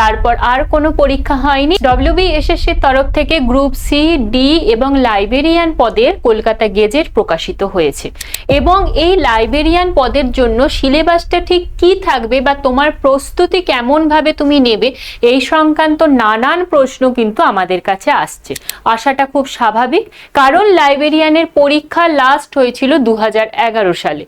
তারপর আর কোনো পরীক্ষা হয়নি। ডব্লিউবিএসএসসির তরফ থেকে গ্রুপ সি ডি এবং লাইব্রেরিয়ান পদের কলকাতা গেজেট প্রকাশিত হয়েছে। এবং এই লাইব্রেরিয়ান পদের জন্য সিলেবাসটা ঠিক কি থাকবে বা তোমার প্রস্তুতি কেমন ভাবে তুমি নেবে, এই সংক্রান্ত নানান প্রশ্ন কিন্তু আমাদের কাছে আসছে। আসাটা খুব স্বাভাবিক, কারণ লাইব্রেরিয়ানের পরীক্ষা লাস্ট হয়েছিল দু হাজার এগারো সালে।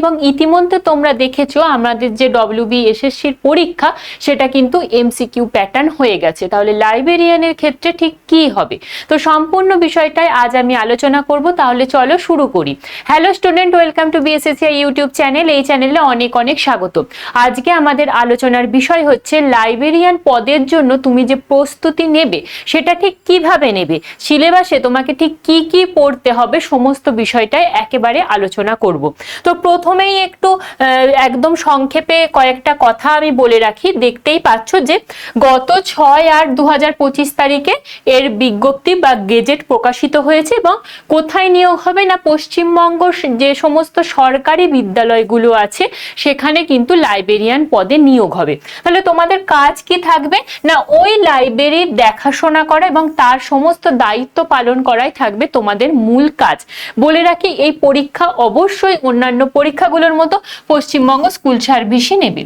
এবং ইতিমধ্যে তোমরা দেখেছ আমাদের যে ডব্লিউবি এসএসসির পরীক্ষা, সেটা কিন্তু এমসিকিউ প্যাটার্ন হয়ে গেছে। তাহলে লাইব্রেরিয়ানের ক্ষেত্রে ঠিক কি হবে? তো সম্পূর্ণ বিষয়টাই আজ আমি আলোচনা করব। তাহলে চলো শুরু করি। Hello student welcome to BSSC YouTube channel এই চ্যানেলে অনেক অনেক স্বাগত। আজকে আমাদের আলোচনার বিষয় হচ্ছে লাইব্রেরিয়ান পদের জন্য তুমি যে প্রস্তুতি নেবে, সেটা ঠিক কীভাবে নেবে? সিলেবাসে তোমাকে ঠিক কি কি পড়তে হবে, সমস্ত বিষয়টাই একেবারে আলোচনা করব। তো প্রথমেই একটু একদম সংক্ষেপে কয়েকটা কথা আমি বলে রাখি। দেখতেই পাচ্ছ যে গত ছয় আট দু তারিখে এর বিজ্ঞপ্তি বা গেজেট প্রকাশিত হয়েছে এবং কোথায় নিয়োগ হবে না পশ্চিমবঙ্গ যে সমস্ত সরকারি বিদ্যালয়গুলো আছে, সেখানে কিন্তু লাইব্রেরিয়ান পদে নিয়োগ হবে। তাহলে তোমাদের কাজ কি থাকবে? না, ওই লাইব্রেরির দেখাশোনা করা এবং তার সমস্ত দায়িত্ব পালন করাই থাকবে তোমাদের মূল কাজ। বলে রাখি, এই পরীক্ষা অবশ্যই অন্যান্য পরীক্ষাগুলোর মতো পশ্চিমবঙ্গ স্কুল সার্ভিসই নেবে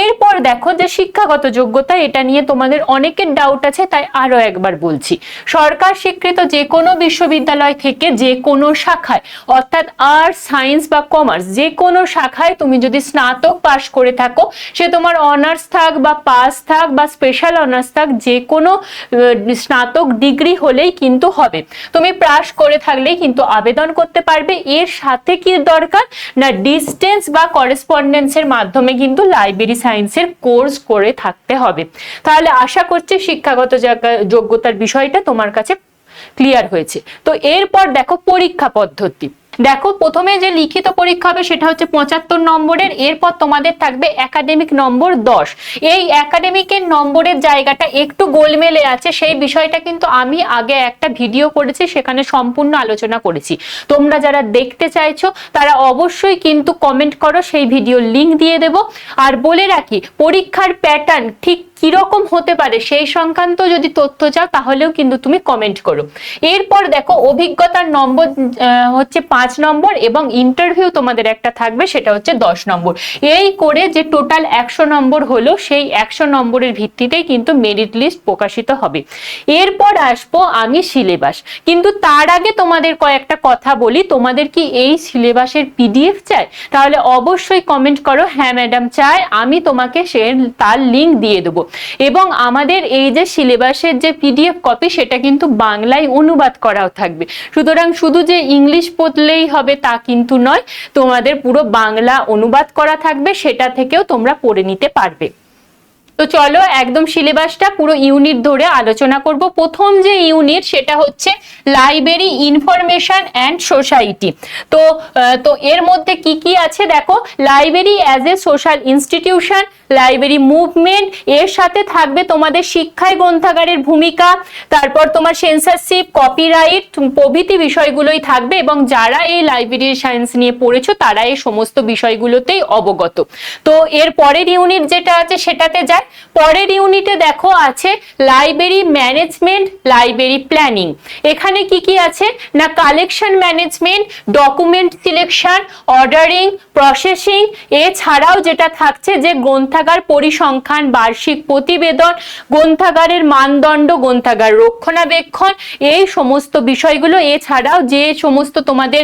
এরপর দেখো যে শিক্ষাগত যোগ্যতা, এটা নিয়ে তোমাদের অনেকের ডাউট আছে, তাই আরও একবার বলছি। সরকার স্বীকৃত যে কোনো বিশ্ববিদ্যালয় থেকে যে কোনো শাখায়, অর্থাৎ আর্টস সায়েন্স বা কমার্স যে কোনো শাখায় তুমি যদি স্নাতক পাশ করে থাকো, সে তোমার অনার্স থাক বা পাস থাক বা স্পেশাল অনার্স থাক, যে কোনো স্নাতক ডিগ্রি হলেই কিন্তু হবে। তুমি পাশ করে থাকলেই কিন্তু আবেদন করতে পারবে। এর সাথে কি দরকার? না ডিস্টেন্স বা করেসপন্ডেন্সের মাধ্যমে কিন্তু লাইব্রেরি সায়েন্সের কোর্স করে থাকতে হবে। তাহলে আশা করছি শিক্ষাগত যোগ্যতার বিষয়টা তোমার কাছে ক্লিয়ার হয়েছে। তো এরপর দেখো পরীক্ষা পদ্ধতি। দেখো, প্রথমে যে লিখিত পরীক্ষা হবে সেটা হচ্ছে পঁচাত্তর নম্বরের, এরপর তোমাদের থাকবে একাডেমিক নম্বর দশ। এই একাডেমিকের নম্বরের জায়গাটা একটু গোলমেলে আছে, সেই বিষয়টা কিন্তু আমি আগে একটা ভিডিও করেছি, সেখানে সম্পূর্ণ আলোচনা করেছি। তোমরা যারা দেখতে চাইছো, তারা অবশ্যই কিন্তু কমেন্ট করো, সেই ভিডিওর লিংক দিয়ে দেব। আর বলে রাখি, পরীক্ষার প্যাটার্ন ঠিক কীরকম হতে পারে সেই সংক্রান্ত যদি তথ্য চাও, তাহলেও কিন্তু তুমি কমেন্ট করো। এরপর দেখো, অভিজ্ঞতার নম্বর হচ্ছে পাঁচ নম্বর এবং ইন্টারভিউ তোমাদের একটা থাকবে, সেটা হচ্ছে দশ নম্বর। এই করে যে টোটাল একশো নম্বর হলো, সেই একশো নম্বরের ভিত্তিতেই কিন্তু মেরিট লিস্ট প্রকাশিত হবে। এরপর আসব আমি সিলেবাস কিন্তু তার আগে তোমাদের কয়েকটা কথা বলি। তোমাদের কি এই সিলেবাসের পিডিএফ চাই? তাহলে অবশ্যই কমেন্ট করো হ্যাঁ ম্যাডাম চাই। আমি তোমাকে সে, তার লিঙ্ক দিয়ে দেবো। এবং আমাদের এই যে সিলেবাসের যে পিডিএফ কপি সেটা কিন্তু বাংলায় অনুবাদ করাও থাকবে। সুতরাং শুধু যে ইংলিশ পড়লেই হবে তা কিন্তু নয়, তোমাদের পুরো বাংলা অনুবাদ করা থাকবে, সেটা থেকেও তোমরা পড়ে নিতে পারবে। তো চলো একদম সিলেবাসটা পুরো ইউনিট ধরে আলোচনা করব। প্রথম যে ইউনিট সেটা হচ্ছে লাইব্রেরি ইনফরমেশন অ্যান্ড সোসাইটি। তো তো এর মধ্যে কি কি আছে দেখো? Library as a social institution, library movement, এর সাথে থাকবে তোমাদের শিক্ষায় গ্রন্থাগারের ভূমিকা, তারপর তোমার সেন্সারশিপ, কপিরাইট প্রভৃতি বিষয়গুলোই থাকবে এবং যারা এই লাইব্রেরি সায়েন্স নিয়ে পড়েছো তারা এই সমস্ত বিষয়গুলোতেই অবগত। তো এর পরের ইউনিট যেটা আছে সেটাতে যায় পরের ইউনিটে দেখো আছে লাইব্রেরি ম্যানেজমেন্ট, লাইব্রেরি প্ল্যানিং। এখানে কি কি আছে? না, collection management, document selection, ordering, processing, এছাড়াও যেটা থাকছে যে গ্রন্থাগার পরিসংখ্যান, বার্ষিক প্রতিবেদন, গ্রন্থাগারের মানদণ্ড, গ্রন্থাগার রক্ষণাবেক্ষণ, এই সমস্ত বিষয়গুলো। এছাড়াও যে সমস্ত তোমাদের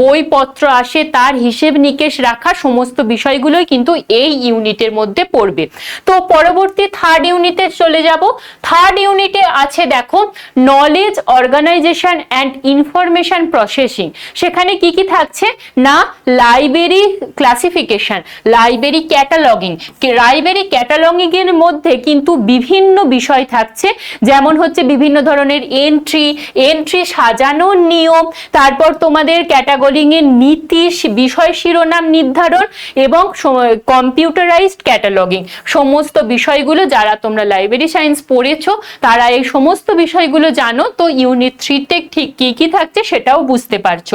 বইপত্র আসে তার হিসেব নিকেশ রাখা সমস্ত বিষয়গুলোই কিন্তু এই ইউনিটের মধ্যে পড়বে। তো পরবর্তী থার্ড ইউনিটে চলে যাব। থার্ড ইউনিটে আছে, দেখো knowledge organisation and information processing সেখানে কি কি থাকছে? না library classification library cataloguing library cataloguing এর মধ্যে কিন্তু বিভিন্ন বিষয় থাকছে। যেমন হচ্ছে বিভিন্ন ধরনের এন্ট্রি এন্ট্রি সাজানোর নিয়ম, তারপর তোমাদের ক্যাটাগরিং এর নীতি, বিষয় শিরোনাম নির্ধারণ এবং কম্পিউটারাইজড ক্যাটালগিং সমস্ত সমস্ত বিষয়গুলো যারা তোমরা লাইব্রেরি সায়েন্স পড়েছো, তারা এই সমস্ত বিষয়গুলো জানো। তো ইউনিট থ্রিতে ঠিক কি কি থাকছে সেটাও বুঝতে পারছ।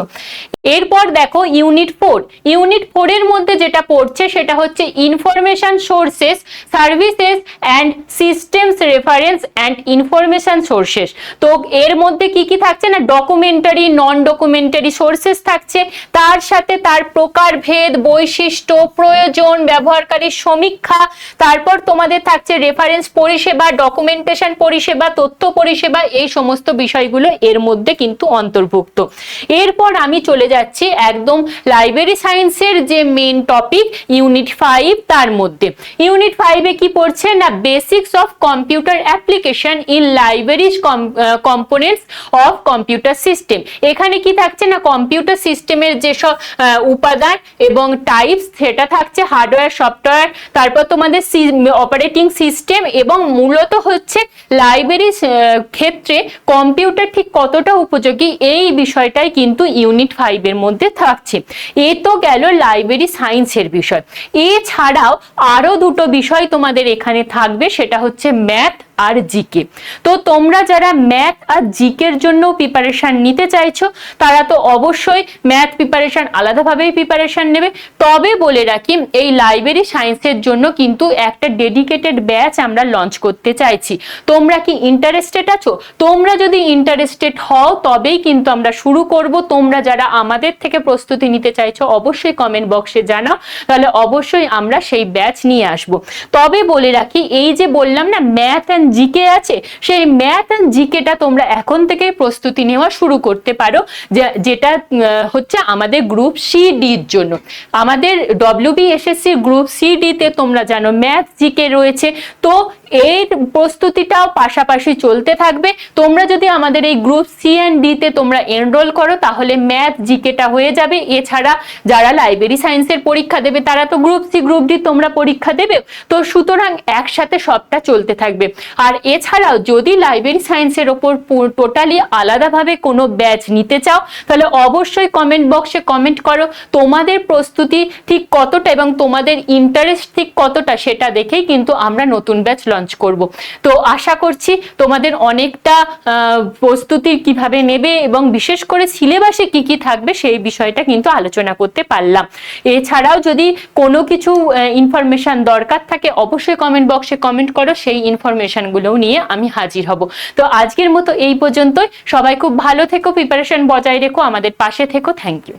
এরপর দেখো ইউনিট ফোর ইউনিট ফোর এর মধ্যে যেটা পড়ছে সেটা হচ্ছে information sources services and systems reference and information sources তো এর মধ্যে কি কি থাকছে না? ডকুমেন্টারি নন ডকুমেন্টারি সোর্সেস থাকছে। তার সাথে তার প্রকারভেদ বৈশিষ্ট্য, প্রয়োজন, ব্যবহারকারীর সমীক্ষা, তারপর তোমাদের থাকছে রেফারেন্স পরিষেবা ডকুমেন্টেশন পরিষেবা, তথ্য পরিষেবা, এই সমস্ত বিষয়গুলো এর মধ্যে কিন্তু অন্তর্ভুক্ত। এরপর আমি চলে যাচ্ছি একদম লাইব্রেরি সায়েন্সের যে মেন টপিক ইউনিট ফাইভ তার মধ্যে। ইউনিট ফাইভে কি পড়ছে? না basics of computer application in libraries components of computer system এখানে কি থাকছে? না কম্পিউটার সিস্টেমের যেসব উপাদান এবং টাইপস সেটা থাকছে হার্ডওয়্যার সফটওয়্যার তারপর তোমাদের অপারেটিং সিস্টেম এবং মূলত হচ্ছে লাইব্রেরি ক্ষেত্রে কম্পিউটার ঠিক কতটা উপযোগী এই বিষয়টাই কিন্তু ইউনিট ফাইভের মধ্যে থাকছে। এ তো গেল লাইব্রেরি সায়েন্সের বিষয়। এছাড়াও আরও দুটো বিষয় তোমাদের এখানে থাকবে, সেটা হচ্ছে ম্যাথ আর জিকে। তো তোমরা যারা ম্যাথ আর জিকের জন্য প্রিপারেশন নিতে চাইছো, তারা তো অবশ্যই ম্যাথ প্রিপারেশন আলাদাভাবেই প্রিপারেশন নেবে। তবে বলে রাখি, এই লাইব্রেরি সায়েন্সের জন্য কিন্তু একটা ডেডিকেটেড ব্যাচ আমরা লঞ্চ করতে চাইছি। তোমরা কি ইন্টারেস্টেড আছো? তোমরা যদি ইন্টারেস্টেড হও, তবেই কিন্তু আমরা শুরু করব। তোমরা যারা আমাদের থেকে প্রস্তুতি নিতে চাইছো, অবশ্যই কমেন্ট বক্সে জানাও। তাহলে অবশ্যই আমরা সেই ব্যাচ নিয়ে আসব। তবে বলে রাখি, এই যে বললাম না, ম্যাথ অ্যান্ড জিকে আছে, সেই ম্যাথ অ্যান্ড জিকেটা তোমরা এখন থেকে প্রস্তুতি নেওয়া শুরু করতে পারো যেটা হচ্ছে আমাদের গ্রুপ সি ডির জন্য। আমাদের ডব্লিউবিএসএসসি গ্রুপ সি ডিতে তোমরা জানো ম্যাথ জিকে রয়েছে, তো এর প্রস্তুতিটাও পাশাপাশি চলতে থাকবে। তোমরা যদি আমাদের এই গ্রুপ সি অ্যান্ড ডিতে তোমরা এনরোল করো, তাহলে ম্যাথ জিকেটা হয়ে যাবে। এছাড়া যারা লাইব্রেরি সায়েন্সের পরীক্ষা দেবে, তারা তো গ্রুপ সি গ্রুপ ডি তোমরা পরীক্ষা দেবে। তো সুতরাং একসাথে সবটা চলতে থাকবে। আর এছাড়াও যদি লাইব্রেরি সায়েন্সের ওপর টোটালি আলাদাভাবে কোনো ব্যাচ নিতে চাও, তাহলে অবশ্যই কমেন্ট বক্সে কমেন্ট করো। তোমাদের প্রস্তুতি ঠিক কতটা এবং তোমাদের ইন্টারেস্ট ঠিক কতটা সেটা দেখেই কিন্তু আমরা নতুন ব্যাচ লঞ্চ করব। তো আশা করছি তোমাদের অনেকটা প্রস্তুতি কীভাবে নেবে এবং বিশেষ করে সিলেবাসে কি কি থাকবে সেই বিষয়টা কিন্তু আলোচনা করতে পারলাম। এছাড়াও যদি কোনো কিছু ইনফরমেশন দরকার থাকে অবশ্যই কমেন্ট বক্সে কমেন্ট করো, সেই ইনফরমেশনগুলোও নিয়ে আমি হাজির হব। তো আজকের মতো এই পর্যন্তই। সবাই খুব ভালো থেকো প্রিপারেশন বজায় রেখো, আমাদের পাশে থেকো। Thank you